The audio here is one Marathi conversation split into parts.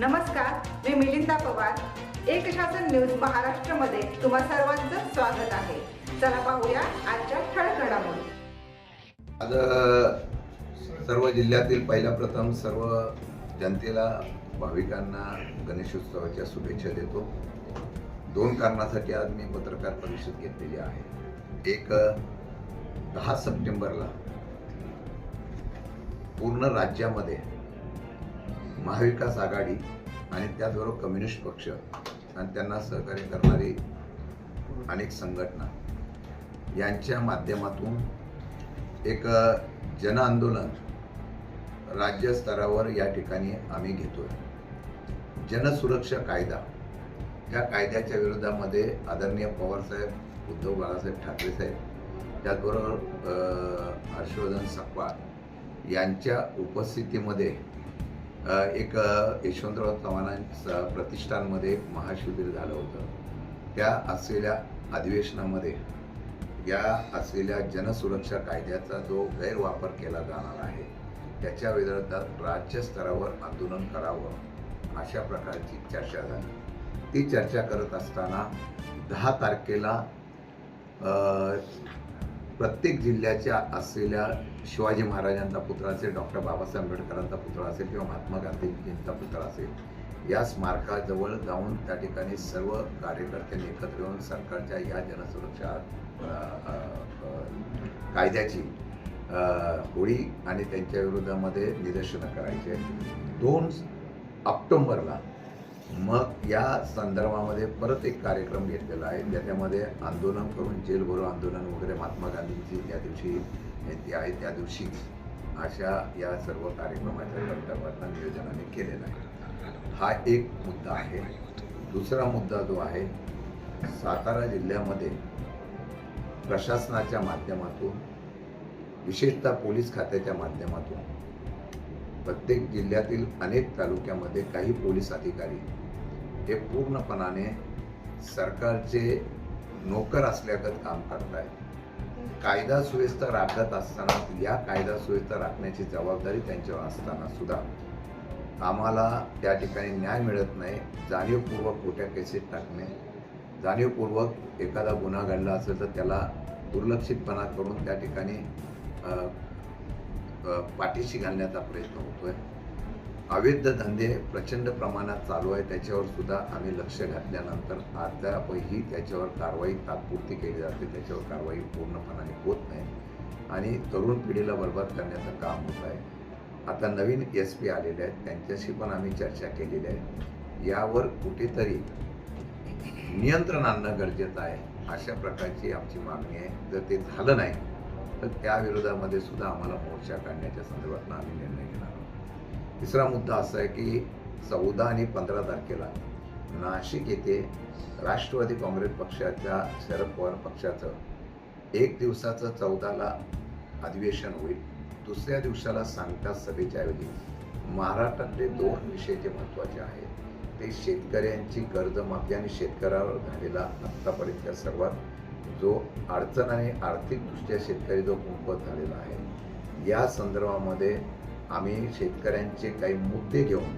नमस्कार मी मिलिंदा पवार. एक शासन न्यूज महाराष्ट्रमध्ये तुम्हा सर्वांचं स्वागत आहे. चला पाहूया आजच्या ठळक घडामोडी. आज सर्व जिल्ह्यातील पहिल्या प्रथम सर्व जनतेला भाविकांना गणेशोत्सवाच्या शुभेच्छा देतो. दोन कारणासाठी आज मी पत्रकार परिषद घेतलेली आहे. एक दहा सप्टेंबरला पूर्ण राज्यामध्ये महाविकास आघाडी आणि त्याचबरोबर कम्युनिस्ट पक्ष आणि त्यांना सहकार्य करणारी अनेक संघटना यांच्या माध्यमातून एक जनआंदोलन जन आंदोलन राज्य स्तरावर या ठिकाणी आम्ही घेतोय. जनसुरक्षा कायदा. या कायद्याच्या विरोधामध्ये आदरणीय पवारसाहेब उद्धव बाळासाहेब ठाकरे साहेब त्याचबरोबर हर्षवर्धन सकपाळ यांच्या उपस्थितीमध्ये एक यशवंतराव चव्हाणांचा प्रतिष्ठानमध्ये महाशिबिर झालं होतं. त्या असलेल्या अधिवेशनामध्ये या असलेल्या जनसुरक्षा कायद्याचा जो गैरवापर केला जाणार आहे त्याच्या विरोधात राज्यस्तरावर आंदोलन करावं अशा प्रकारची चर्चा झाली. ती चर्चा करत असताना दहा तारखेला प्रत्येक जिल्ह्याच्या असलेल्या शिवाजी महाराजांचा पुतळा असेल डॉक्टर बाबासाहेब आंबेडकरांचा पुतळा असेल किंवा महात्मा गांधीजींचा पुतळा असेल या स्मारकाजवळ जाऊन त्या ठिकाणी सर्व कार्यकर्त्यांनी एकत्र येऊन सरकारच्या या जनसुरक्षा कायद्याची होळी आणि त्यांच्या विरोधामध्ये निदर्शनं करायचे दोन ऑक्टोंबरला मग या संदर्भामध्ये परत एक कार्यक्रम घेतलेला आहे. ज्याच्यामध्ये आंदोलन करून जेल भरो आंदोलन वगैरे महात्मा गांधींची त्या दिवशी जयंती आहे त्या दिवशी अशा या सर्व कार्यक्रमाच्या संदर्भातलं नियोजनाने केलेला आहे. हा एक मुद्दा आहे. दुसरा मुद्दा जो आहे सातारा जिल्ह्यामध्ये प्रशासनाच्या माध्यमातून विशेषतः पोलीस खात्याच्या माध्यमातून प्रत्येक जिल्ह्यातील अनेक तालुक्यामध्ये काही पोलीस अधिकारी हे पूर्णपणाने सरकारचे नोकर असल्यागत काम करत आहेत कायदा सुव्यवस्था राखत असताना या कायदा सुव्यवस्था राखण्याची जबाबदारी त्यांच्यावर असताना सुद्धा. आम्हाला त्या ठिकाणी न्याय मिळत नाही. जाणीवपूर्वक खोट्या केसेस टाकणे. जाणीवपूर्वक एखादा गुन्हा घडला असेल तर त्याला दुर्लक्षितपणा करून त्या ठिकाणी पाठीशी घालण्याचा प्रयत्न होतोय. अवैध धंदे प्रचंड प्रमाणात चालू आहे त्याच्यावर सुद्धा आम्ही लक्ष घातल्यानंतर अद्यापही त्याच्यावर कारवाई तात्पुरती केली जाते त्याच्यावर कारवाई पूर्णपणाने होत नाही. आणि तरुण पिढीला बरबाद करण्याचं काम होत आहे. आता नवीन एस पी आलेले आहेत त्यांच्याशी पण आम्ही चर्चा केलेली आहे. यावर कुठेतरी नियंत्रण आणणं गरजेचं आहे अशा प्रकारची आमची मागणी आहे. जर ते झालं नाही तर त्या विरोधामध्ये सुद्धा आम्हाला मोर्चा काढण्याच्या संदर्भात आम्ही निर्णय तिसरा मुद्दा असा आहे की चौदा आणि पंधरा तारखेला नाशिक येथे राष्ट्रवादी काँग्रेस पक्षाच्या शरद पवार पक्षाचं एक दिवसाचं चौदाला अधिवेशन होईल. दुसऱ्या दिवसाला सांगता सभेच्या ऐवजी महाराष्ट्रातले दोन विषय जे महत्त्वाचे आहेत ते शेतकऱ्यांची कर्जमाफी आणि शेतकऱ्यावर झालेला आत्तापर्यंतचा सर्वात जो अडचण आणि आर्थिकदृष्ट्या शेतकरी जो कुंपत झालेला आहे या संदर्भामध्ये आम्ही शेतकऱ्यांचे काही मुद्दे घेऊन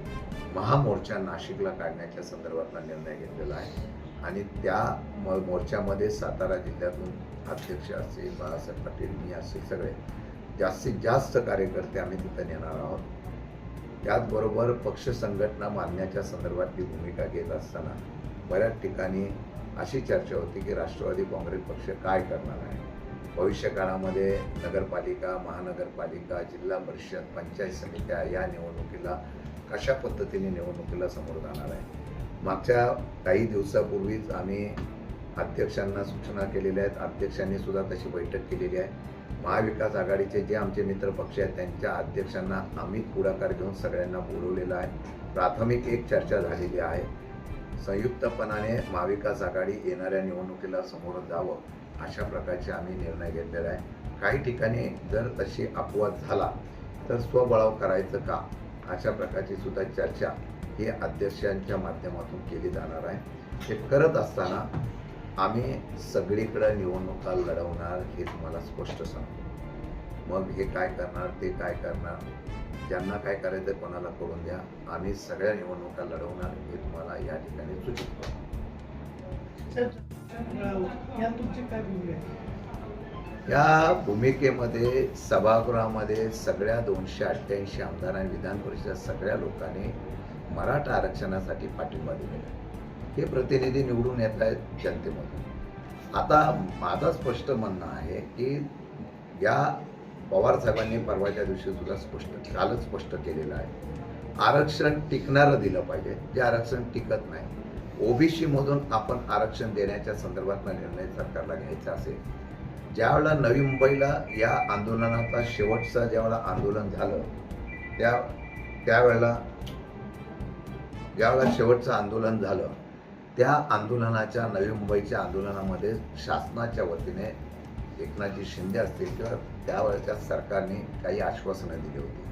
महामोर्चा नाशिकला काढण्याच्या संदर्भातला निर्णय घेतलेला आहे. आणि त्या म- मोर्चामध्ये सातारा जिल्ह्यातून अध्यक्ष असतील बाळासाहेब पाटील मी असे सगळे जास्तीत जास्त कार्यकर्ते आम्ही तिथं नेणार आहोत. त्याचबरोबर पक्ष संघटना मानण्याच्या संदर्भातली भूमिका घेत असताना बऱ्याच ठिकाणी अशी चर्चा होती की राष्ट्रवादी काँग्रेस पक्ष काय करणार आहे. भविष्य काळामध्ये नगरपालिका महानगरपालिका जिल्हा परिषद पंचायत समित्या या निवडणुकीला कशा पद्धतीने निवडणुकीला समोर जाणार आहे? मागच्या काही दिवसापूर्वीच आम्ही अध्यक्षांना सूचना केलेल्या आहेत. अध्यक्षांनी सुद्धा तशी बैठक केलेली आहे. महाविकास आघाडीचे जे आमचे मित्र पक्ष आहेत त्यांच्या अध्यक्षांना आम्ही पुढाकार घेऊन सगळ्यांना बोलवलेलं आहे. प्राथमिक एक चर्चा झालेली आहे. संयुक्तपणाने महाविकास आघाडी येणाऱ्या निवडणुकीला समोर जावं अशा प्रकारचे आम्ही निर्णय घेतलेला आहे. काही ठिकाणी जर तशी अपवाद झाला तर स्वबळाव करायचं का? अशा प्रकारची सुद्धा चर्चा ही अध्यक्षांच्या माध्यमातून केली जाणार आहे. हे करत असताना आम्ही सगळीकडं निवडणुका लढवणार हे तुम्हाला स्पष्ट सांगतो. मग हे काय करणार ते काय करणार? ज्यांना काय करायचं कोणाला करून द्या. आम्ही सगळ्या निवडणुका लढवणार हे तुम्हाला या ठिकाणी सूचित करतो. या भूमिकेमध्ये सभागृहामध्ये सगळ्या दोनशे अठ्ठ्याऐंशी आमदार आणि विधान परिषद सगळ्या लोकांनी मराठा आरक्षणासाठी पाठिंबा दिलेला आहे. हे प्रतिनिधी निवडून येत आहेत जनतेमधून. आता माझं स्पष्ट म्हणणं आहे की या पवार साहेबांनी परवाच्या दिवशी सुद्धा स्पष्ट कालच स्पष्ट केलेलं आहे. आरक्षण टिकणारं दिलं पाहिजे. जे आरक्षण टिकत नाही ओबीसीमधून आपण आरक्षण देण्याच्या संदर्भातला निर्णय सरकारला घ्यायचा असेल. ज्यावेळेला नवी मुंबईला या आंदोलनाचा शेवटचा ज्यावेळेला आंदोलन झालं त्या त्यावेळेला ज्यावेळेला शेवटचं आंदोलन झालं त्या आंदोलनाच्या नवी मुंबईच्या आंदोलनामध्ये शासनाच्या वतीने एकनाथजी शिंदे असतील किंवा त्यावेळेच्या सरकारने काही आश्वासनं दिली होती.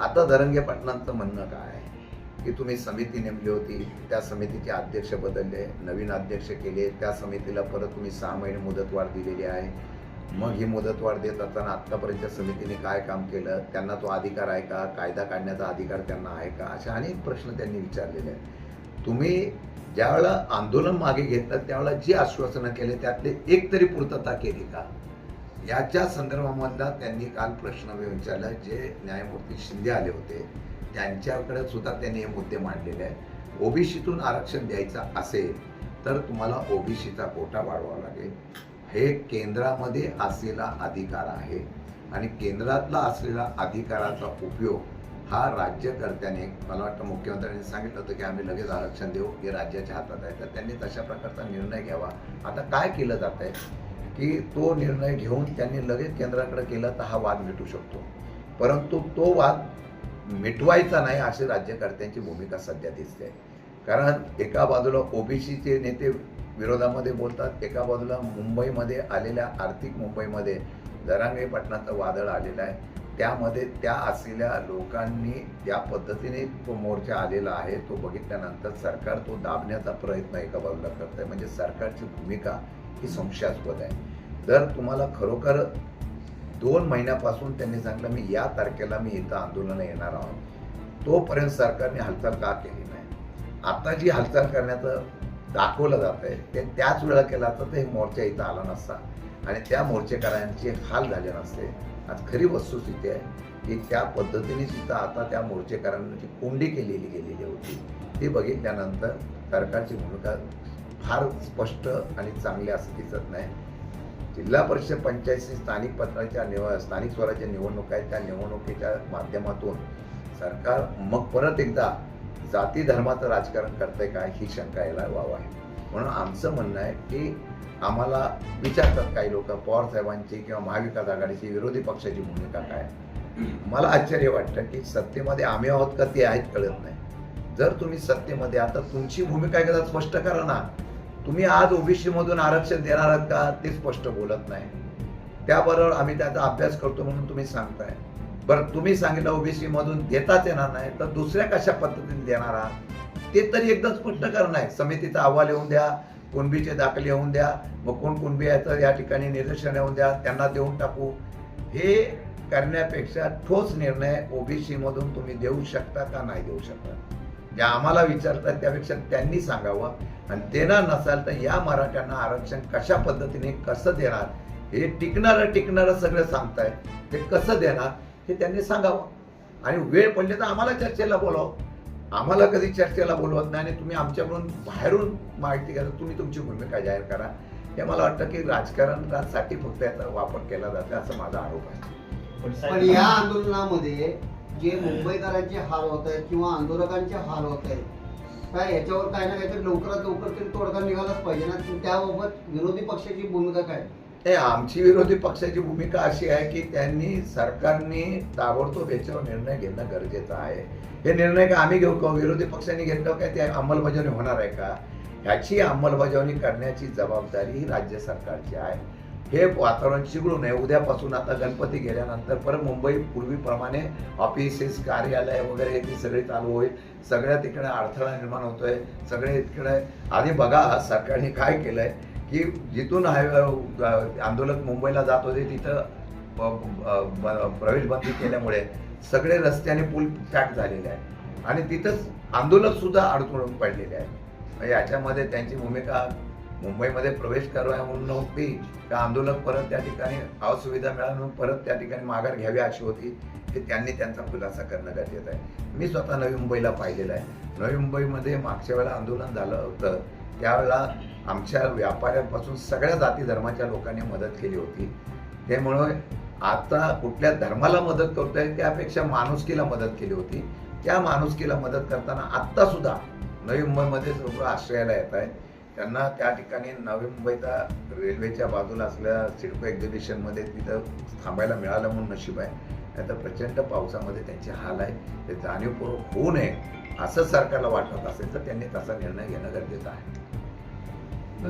आता धरंगे पाटलांचं म्हणणं काय आहे? की तुम्ही समिती नेमली होती त्या समितीचे अध्यक्ष बदलले नवीन अध्यक्ष केले त्या समितीला परत तुम्ही सहा महिने मुदतवाढ दिलेली आहे. मग ही मुदतवाढ देत असताना आत्तापर्यंत समितीने काय काम केलं? त्यांना तो अधिकार आहे का? कायदा काढण्याचा अधिकार त्यांना आहे का? अशा अनेक प्रश्न त्यांनी विचारलेले आहेत. तुम्ही ज्यावेळेला आंदोलन मागे घेतलं त्यावेळेला जी आश्वासनं केले त्यातले एक तरी पूर्तता केली का? याच्या संदर्भामधला त्यांनी काल प्रश्न विचारला जे न्यायमूर्ती शिंदे आले होते. त्यांच्याकडे सुद्धा त्यांनी हे मुद्दे मांडलेले आहेत. ओबीसीतून आरक्षण द्यायचं असेल तर तुम्हाला ओबीसीचा कोटा वाढवावा लागेल. हे केंद्रामध्ये असलेला अधिकार आहे आणि केंद्रातला असलेला अधिकाराचा उपयोग हा राज्यकर्त्याने मला वाटतं मुख्यमंत्र्यांनी सांगितलं होतं की आम्ही लगेच आरक्षण देऊ हे राज्याच्या हातात आहे. तर त्यांनी तशा प्रकारचा निर्णय घ्यावा. आता काय केलं जात आहे? की तो निर्णय घेऊन त्यांनी लगेच केंद्राकडे केला तर हा वाद मिटू शकतो. परंतु तो वाद मिटवायचा नाही अशी राज्यकर्त्यांची भूमिका सध्या दिसते. कारण एका बाजूला ओबीसीचे नेते विरोधामध्ये बोलतात एका बाजूला मुंबईमध्ये आलेल्या आर्थिक मुंबईमध्ये दरांगे पाटणाचं वादळ आलेलं आहे. त्यामध्ये त्या असलेल्या लोकांनी ज्या पद्धतीने तो मोर्चा आलेला आहे तो बघितल्यानंतर सरकार तो दाबण्याचा प्रयत्न एका बाजूला करत आहे म्हणजे सरकारची भूमिका ही संशयास्पद आहे. जर तुम्हाला खरोखर दोन महिन्यापासून त्यांनी सांगितलं मी या तारखेला मी इथं आंदोलन येणार आहोत. तोपर्यंत सरकारने हालचाल का केली नाही? आता जी हालचाल करण्याचं दाखवलं जात आहे ते त्याच वेळा केला तर ते मोर्चा इथं आला नसता. आणि त्या मोर्चेकरांचे हाल झाले नसते. आज खरी वस्तुस्थिती आहे की त्या पद्धतीने सुद्धा आता त्या मोर्चेकरांनी जी कोंडी केलेली गेलेली होती ती बघितल्यानंतर सरकारची भूमिका फार स्पष्ट आणि चांगली असं दिसत नाही. जिल्हा परिषद पंचायती स्थानिक पत्राच्या निव स्थानिक स्वराज्य निवडणूक आहेत. त्या निवडणुकीच्या माध्यमातून सरकार मग परत एकदा जाती धर्माचं राजकारण करतंय काय ही शंका यायला वाव आहे. म्हणून आमचं म्हणणं आहे की आम्हाला विचारतात काही लोक पवार साहेबांची किंवा महाविकास आघाडीची विरोधी पक्षाची भूमिका काय? मला आश्चर्य वाटतं की सत्तेमध्ये आम्ही आहोत का ते आहेत कळत नाही. जर तुम्ही सत्तेमध्ये आता तुमची भूमिका एकदा स्पष्ट करा ना. तुम्ही आज ओबीसीमधून आरक्षण देणार आहात का ते स्पष्ट बोलत नाही. त्याबरोबर आम्ही त्याचा अभ्यास करतो म्हणून तुम्ही सांगताय. बरं तुम्ही सांगितलं ओबीसीमधून देताच येणार नाही तर दुसऱ्या कशा पद्धतीने देणार आहात? ते तरी एकदम स्पष्ट करणं आहे. समितीचा अहवाल येऊन द्या कुणबीचे दाखले येऊन द्या मग कोण कुणबी याचं तर या ठिकाणी निदर्शन येऊन द्या त्यांना देऊन टाकू. हे करण्यापेक्षा ठोस निर्णय ओबीसीमधून तुम्ही देऊ शकता का नाही देऊ शकता? जे आम्हाला विचारतात त्यापेक्षा त्यांनी सांगावं. आणि देणार नसाल तर या मराठ्यांना आरक्षण कशा पद्धतीने कसं देणार? हे टिकणारं टिकणारं सगळं सांगताय ते कसं देणार? हे त्यांनी सांगावं. आणि वेळ पडली तर आम्हाला चर्चेला बोलावं. आम्हाला कधी चर्चेला बोलवत नाही आणि तुम्ही आमच्याकडून बाहेरून माहिती घ्या तुम्ही तुमची भूमिका जाहीर करा. हे मला वाटतं की राजकारणासाठी फक्त याचा वापर केला जातो असं माझा आरोप आहे. पण या आंदोलनामध्ये जे मुंबईकरांचे हाल होत आहेत किंवा आंदोलकांचे हाल होत आहेत काय याच्यावर काही ना काहीतरी लवकरात लवकर तरी तोडगा निघालाच पाहिजे ना. त्याबाबत विरोधी पक्षाची भूमिका काय? ते आमची विरोधी पक्षाची भूमिका अशी आहे की त्यांनी सरकारने ताबडतोब याच्यावर निर्णय घेणं गरजेचं आहे. हे निर्णय का आम्ही घेऊ का? विरोधी पक्षांनी घेतलं काय ते अंमलबजावणी होणार आहे का? ह्याची अंमलबजावणी करण्याची जबाबदारी ही राज्य सरकारची आहे. हे वातावरण चिघळू नये. उद्यापासून आता गणपती गेल्यानंतर परत मुंबई पूर्वीप्रमाणे ऑफिसेस कार्यालय वगैरे ती सगळी चालू होईल. सगळ्या तिकडे अडथळा निर्माण होतोय. सगळे तिकडे आधी बघा सरकारने काय केलंय की जिथून हायवे आंदोलक मुंबईला जात होते तिथं प्रवेशबंदी प्रवेश बंदी केल्यामुळे सगळे रस्त्याने पूल पॅक झालेले आहे आणि तिथंच आंदोलक सुद्धा पडलेले आहे याच्यामध्ये त्यांची भूमिका मुंबईमध्ये प्रवेश करावा म्हणून नव्हती तर आंदोलक परत त्या ठिकाणी असुविधा मिळाली म्हणून परत त्या ठिकाणी माघार घ्यावी अशी होती की त्यांनी त्यांचा खुलासा करणं गरजेचं आहे. मी स्वतः नवी मुंबईला पाहिलेलं आहे. नवी मुंबईमध्ये मागच्या वेळेला आंदोलन झालं होतं. त्यावेळेला आमच्या व्यापाऱ्यांपासून सगळ्या जाती धर्माच्या लोकांनी मदत केली होती. त्यामुळे आता कुठल्या धर्माला मदत करतोय त्यापेक्षा माणुसकीला मदत केली होती. त्या माणुसकीला मदत करताना आत्तासुद्धा नवी मुंबईमध्येच लोक आश्रयाला येत आहे त्यांना त्या ठिकाणी नवी मुंबईचा रेल्वेच्या बाजूला असलेल्या सिडको एक्झिबिशनमध्ये तिथं थांबायला मिळालं म्हणून नशीब आहे. नाही तर प्रचंड पावसामध्ये त्यांचे हाल आहे. ते जाणीवपूर्वक होऊ नये असं सरकारला वाटत असेल तर त्यांनी तसा निर्णय घेणं गरजेचं आहे.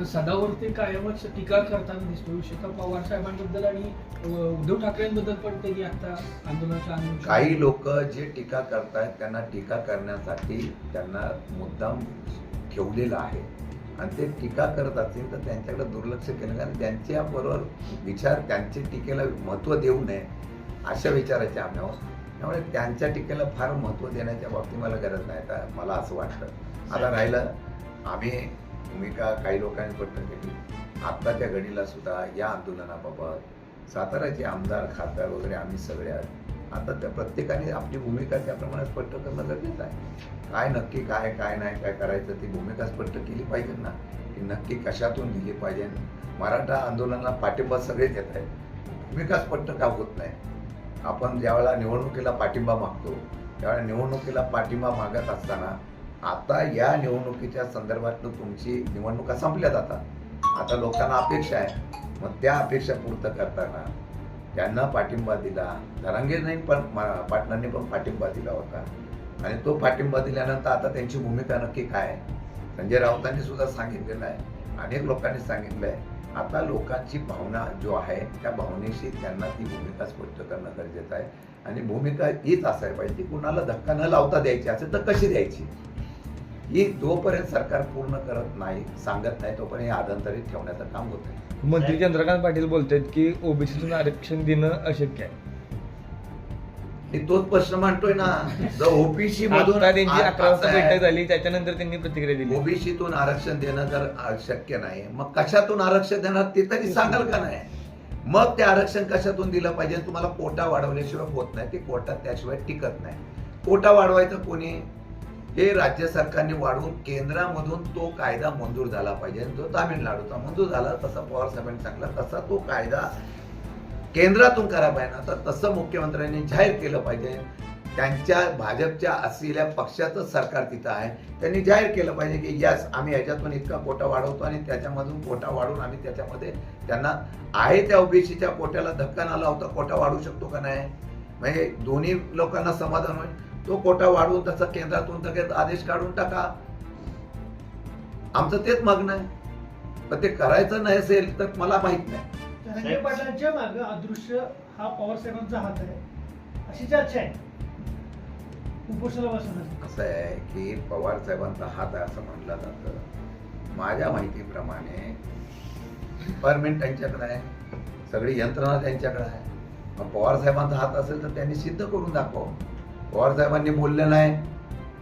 सदावरती कायमच टीका करताना दिसतो शरद पवार साहेबांबद्दल आणि उद्धव ठाकरेंबद्दल पण त्यांनी आता आंदोलनाच्या काही लोक जे टीका करतायत त्यांना टीका करण्यासाठी त्यांना मुद्दाम ठेवलेलं आहे. आणि ते टीका करत असतील तर त्यांच्याकडे दुर्लक्ष केलं कारण त्यांच्याबरोबर विचार त्यांचे टीकेला महत्त्व देऊ नये अशा विचाराचे आम्ही आहोत. त्यामुळे त्यांच्या टीकेला फार महत्त्व देण्याच्या बाबतीत मला गरज नाही. का मला असं वाटतं. आता राहिलं आम्ही भूमिका काही लोकांनी पटकन केली. आत्ताच्या घडीला सुद्धा या आंदोलनाबाबत साताराचे आमदार खासदार वगैरे आम्ही सगळे आता त्या प्रत्येकाने आपली भूमिका त्याप्रमाणे स्पष्ट करणं गरजेचं आहे. काय नक्की काय काय नाही काय करायचं ती भूमिका स्पष्ट केली पाहिजे ना. की नक्की कशातून दिली पाहिजे? मराठा आंदोलनाला पाठिंबा सगळेच येत आहेत. भूमिका स्पष्ट का होत नाही? आपण ज्यावेळेला निवडणुकीला पाठिंबा मागतो त्यावेळेला निवडणुकीला पाठिंबा मागत असताना आता या निवडणुकीच्या संदर्भातून तुमची निवडणुका संपल्या जातात. आता लोकांना अपेक्षा आहे. मग त्या अपेक्षा पूर्त करताना त्यांना पाठिंबा दिला. धरांगेने पण मा- पाटलांनी पण पाठिंबा दिला होता. आणि तो पाठिंबा दिल्यानंतर आता त्यांची भूमिका नक्की काय संजय राऊतांनी सुद्धा सांगितलेलं आहे. अनेक लोकांनी सांगितलं आहे. आता लोकांची भावना जो आहे त्या भावनेशी त्यांना ती भूमिका स्पष्ट करणं गरजेचं आहे. आणि भूमिका हीच असायला पाहिजे ती कुणाला धक्का न लावता द्यायची असेल तर कशी द्यायची? ही जोपर्यंत सरकार पूर्ण करत नाही सांगत नाही तोपर्यंत हे आदंतरित ठेवण्याचं काम होत आहे मंत्री चंद्रकांत पाटील बोलतात की ओबीसीतून आरक्षण देणं अशक्य आहे. मी तोच प्रश्न मांडतोय ना. जर ओबीसी मधून आता त्यांची अकरा वाजता बैठक झाली त्याच्यानंतर त्यांनी प्रतिक्रिया दिली. ओबीसीतून आरक्षण देणं जर शक्य नाही. मग कशातून आरक्षण देणार ते तरी सांगाल का नाही? मग ते आरक्षण कशातून दिलं पाहिजे? तुम्हाला कोटा वाढवल्याशिवाय होत नाही. ते कोटा त्याशिवाय टिकत नाही. कोटा वाढवायचं कोणी? हे राज्य सरकारने वाढवून केंद्रामधून तो कायदा मंजूर झाला पाहिजे. जो तामिळनाडूचा मंजूर झाला तसा पवार साहेबांनी सांगला तसा तो कायदा केंद्रातून करा पाहिजे. आता तर तसं मुख्यमंत्र्यांनी जाहीर केलं पाहिजे. त्यांच्या भाजपच्या असलेल्या पक्षाचं सरकार तिथं आहे. त्यांनी जाहीर केलं पाहिजे की यस आम्ही ह्याच्यातून इतका कोटा वाढवतो आणि त्याच्यामधून कोटा वाढवून आम्ही त्याच्यामध्ये त्यांना आहे त्या ओबीसीच्या कोट्याला धक्का न लावता कोटा वाढू शकतो का नाही? म्हणजे दोन्ही लोकांना समाधान होईल. तो कोटा वाढवून त्याचा केंद्रातून लगेच आदेश काढून टाका. आमचं तेच मागणं आहे. पण ते करायचं नाही असेल तर मला माहीत नाही. जरांगे पाटलांच्या मागे अदृश्य हा पवार साहेबांचा हात आहे. अशी चर्चा आहे. उपोषणाला बसवण्यासाठी असं आहे की पवार साहेबांचा हात आहे असं म्हटलं जातं. माझ्या माहितीप्रमाणे डिपार्टमेंट त्यांच्याकडे आहे. सगळी यंत्रणा त्यांच्याकडे आहे. मग पवार साहेबांचा हात असेल तर त्यांनी सिद्ध करून दाखव पवारसाहेबांनी बोललं नाही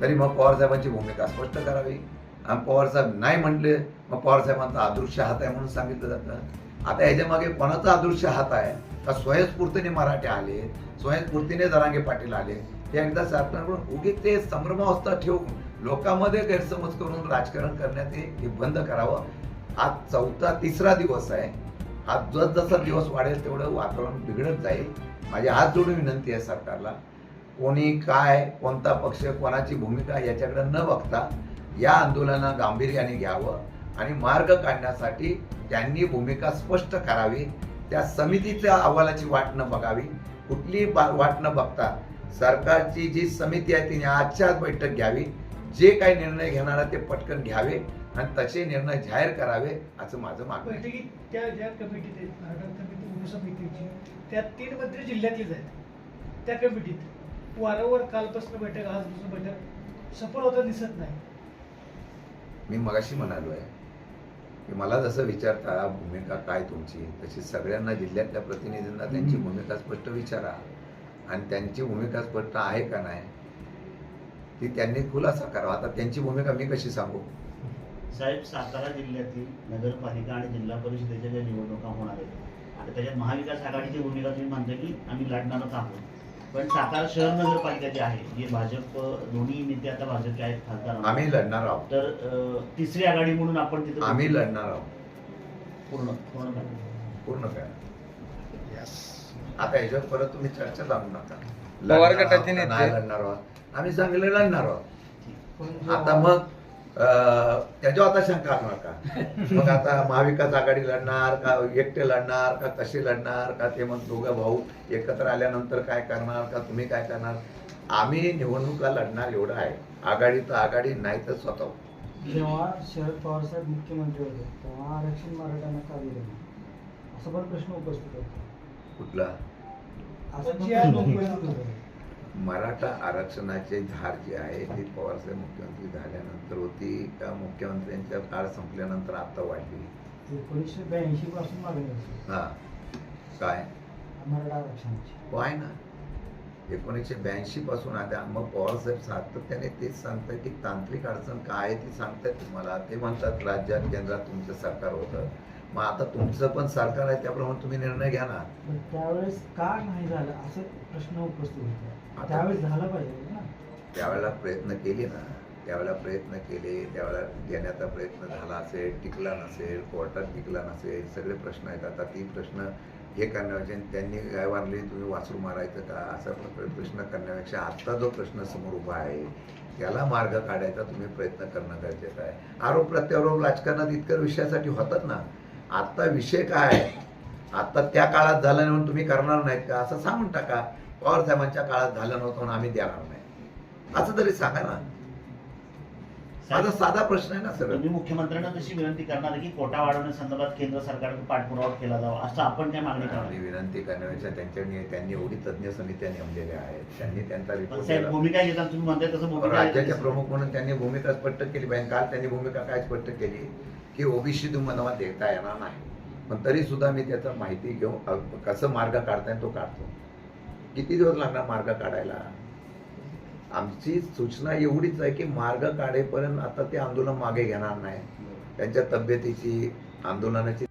तरी मग पवारसाहेबांची भूमिका स्पष्ट करावी. आणि पवारसाहेब नाही म्हटले मग पवारसाहेबांचा आदृश्य अदृश्य हात आहे म्हणून सांगितलं जातं. आता याच्या मागे कोणाचा अदृश्य हात आहे? का स्वयंस्फूर्तीने मराठे आले स्वयंस्फूर्तीने जरांगे पाटील आले? हे एकदा सरकारकडून उगी ते संभ्रमावस्था ठेवून लोकांमध्ये गैरसमज करून राजकारण करण्यात हे बंद करावं. आज चौथा तिसरा दिवस आहे. आज जस जसा दिवस वाढेल तेवढं वातावरण बिघडत जाईल. माझी हात जोडून विनंती आहे सरकारला. कोणी काय कोणता पक्ष कोणाची भूमिका याच्याकडे न बघता या आंदोलनाला गांभीर्याने घ्यावं आणि मार्ग काढण्यासाठी त्यांनी भूमिका स्पष्ट करावी त्या समितीच्या अहवालाची वाट न बघावी. कुठली बा- वाट न बघता सरकारची जी समिती आहे तिने आजच्या बैठक घ्यावी. जे काही निर्णय घेणार ते पटकन घ्यावे आणि तसे निर्णय जाहीर करावे असं माझं मागणं आहे. त्या ज्या कमिटीत आहेत कमिटी उपसमितीची त्या तीन मंत्री जिल्ह्यातलेच आहेत. त्या कमिटीत. वारंवार कालपासून बैठक आजपासून बैठक सफल होता दिसत नाही. मी मगाशी म्हणालो आहे की मला जसं विचारता भूमिका काय तुमची तशी सगळ्यांना जिल्ह्यातल्या प्रतिनिधींना त्यांची भूमिका स्पष्ट विचारा. आणि त्यांची भूमिका स्पष्ट आहे का नाही ती त्यांनी खुलासा करावा. आता त्यांची भूमिका मी कशी सांगू? साहेब सातारा जिल्ह्यातील नगरपालिका आणि जिल्हा परिषदेच्या ज्या निवडणुका होणार आहेत आता त्याच्यात महाविकास आघाडीची भूमिका तुम्ही म्हणता की आम्ही लढणारच आहोत. पण सातारा शहर नगरपालिका जी आहे. जे भाजप दोन्ही नेते आता भाजपचे आहेत खासदार आम्ही लढणार आहोत. तर अं, तिसरी आघाडी म्हणून आपण तिथे आम्ही लढणार आहोत. पूर्ण पूर्ण करा. पूर्ण काय? आता याच्यावर परत तुम्ही चर्चा लावू नका. पवार लढणार गटाचे आहोत का नेते- नाही लढणार आहोत? आम्ही चांगले लढणार आहोत. पण आता मग त्याच्यावर आता शंका आणू नका मग आता महाविकास आघाडी लढणार का एकटे लढणार का कसे लढणार का? ते मग दोघं भाऊ एकत्र आल्यानंतर काय करणार का? तुम्ही काय करणार? आम्ही निवडणुका लढणार एवढं आहे. आघाडी तर आघाडी नाही तर स्वतः. जेव्हा शरद पवार साहेब मुख्यमंत्री होते तेव्हा आरक्षण मराठ्यांना का दिलं असा पण प्रश्न उपस्थित होतो. कुठला? मराठा आरक्षणाचे धार जी आहे ती पवारसाहेब मुख्यमंत्री झाल्यानंतर होती. का मुख्यमंत्र्यांच्या काळ संपल्यानंतर आता वाढली. एकोणीसशे ब्याऐंशी पासून मागणी हा. काय? मराठा आरक्षणाची. आहे ना. एकोणीसशे ब्याऐंशी पासून आता मग पवारसाहेब सातत्याने तेच सांगतात की तांत्रिक अडचण काय आहे ती सांगतात तुम्हाला. ते म्हणतात राज्यात केंद्रात तुमचं सरकार होतं. मग आता तुमचं पण सरकार आहे त्याप्रमाणे तुम्ही निर्णय घ्या ना. त्यावेळेस का नाही झालं? असे प्रश्न उपस्थित होते. आता- त्यावेळेस झालं पाहिजे ना. त्यावेळेला प्रयत्न केले ना. त्यावेळेला प्रयत्न केले त्यावेळेला घेण्याचा प्रयत्न झाला असेल टिकला नसेल कोर्टात टिकला नसेल सगळे प्रश्न आहेत. आता ती प्रश्न हे करण्यापेक्षा त्यांनी काय वारली तुम्ही वासरू मारायचं का? असा प्र- प्रश्न करण्यापेक्षा आत्ता जो प्रश्न समोर उभा आहे त्याला मार्ग काढायचा तुम्ही प्रयत्न करणं गरजेचं आहे. आरोप प्रत्यारोप राजकारणात इतक्या विषयासाठी होतात ना. आत्ता विषय काय? आहे आत्ता त्या काळात झालं नाही म्हणून तुम्ही करणार नाहीत का? असं सांगून टाका. पवार साहेबांच्या काळात झालं नव्हतं म्हणून आम्ही देणार नाही. असं तरी सांगा ना. माझा साधा प्रश्न आहे ना सर. तुम्ही मुख्यमंत्र्यांना तशी विनंती करणार की कोटा वाढवण्यासंदर्भात केंद्र सरकारकडे पाठपुरावा केला जावा असं आपण त्या मागणी करणार. विनंती करण्यापेक्षा त्यांच्या त्यांनी एवढी तज्ज्ञ समित्या नेमलेल्या आहेत. त्यांनी त्यांचा रिपोर्ट. भूमिका घेताना तुम्ही म्हणताय तसं भूमिका राज्याचे प्रमुख म्हणून त्यांनी भूमिका स्पष्ट केली पाहिजे. काल त्यांनी भूमिका काय स्पष्ट केली? की ओबीसी तुम्हाला देता येणार नाही. पण तरी सुद्धा मी त्याचा माहिती घेऊन कसं मार्ग काढताय तो काढतो. किती दिवस लागणार मार्ग काढायला? आमची सूचना एवढीच आहे की मार्ग काढेपर्यंत आता ते आंदोलन मागे घेणार नाही. त्यांच्या तब्येतीची आंदोलनाची